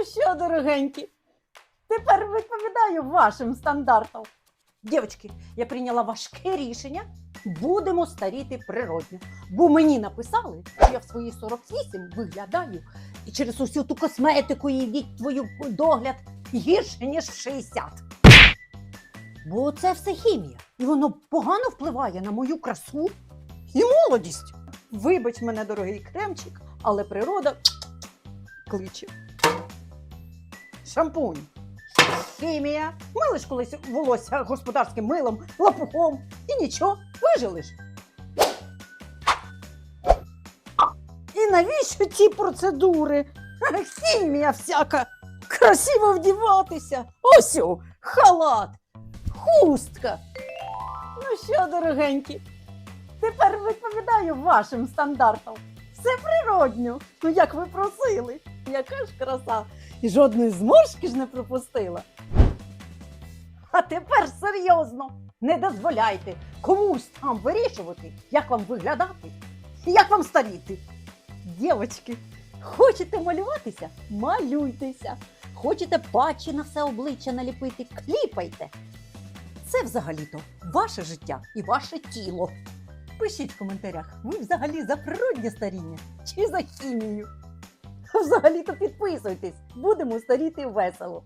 Ну що, дорогенькі, тепер відповідаю вашим стандартам. Дівчатки, я прийняла важке рішення. Будемо старіти природньо. Бо мені написали, що я в свої 48 виглядаю і через усю ту косметику і вік твою догляд гірше, ніж в 60. Бо це все хімія, і воно погано впливає на мою красу і молодість. Вибач мене, дорогий кремчик, але природа кличе. Шампунь. Хімія. Милиш колись волосся господарським милом, лапухом і нічого, вижилиш. І навіщо ці процедури? Хімія всяка. Красиво вдіватися. Ось о, халат, хустка. Ну що, дорогенькі, тепер відповідаю вашим стандартам. Все природньо. Ну як ви просили. Яка ж краса. І жодної зморшки ж не пропустила. А тепер серйозно. Не дозволяйте комусь там вирішувати, як вам виглядати і як вам старіти. Дівочки, хочете малюватися? Малюйтеся. Хочете патчі на все обличчя наліпити, кліпайте. Це взагалі-то ваше життя і ваше тіло. Пишіть в коментарях, ви взагалі за природнє старіння чи за хімію. Взагалі-то підписуйтесь, будемо старіти весело.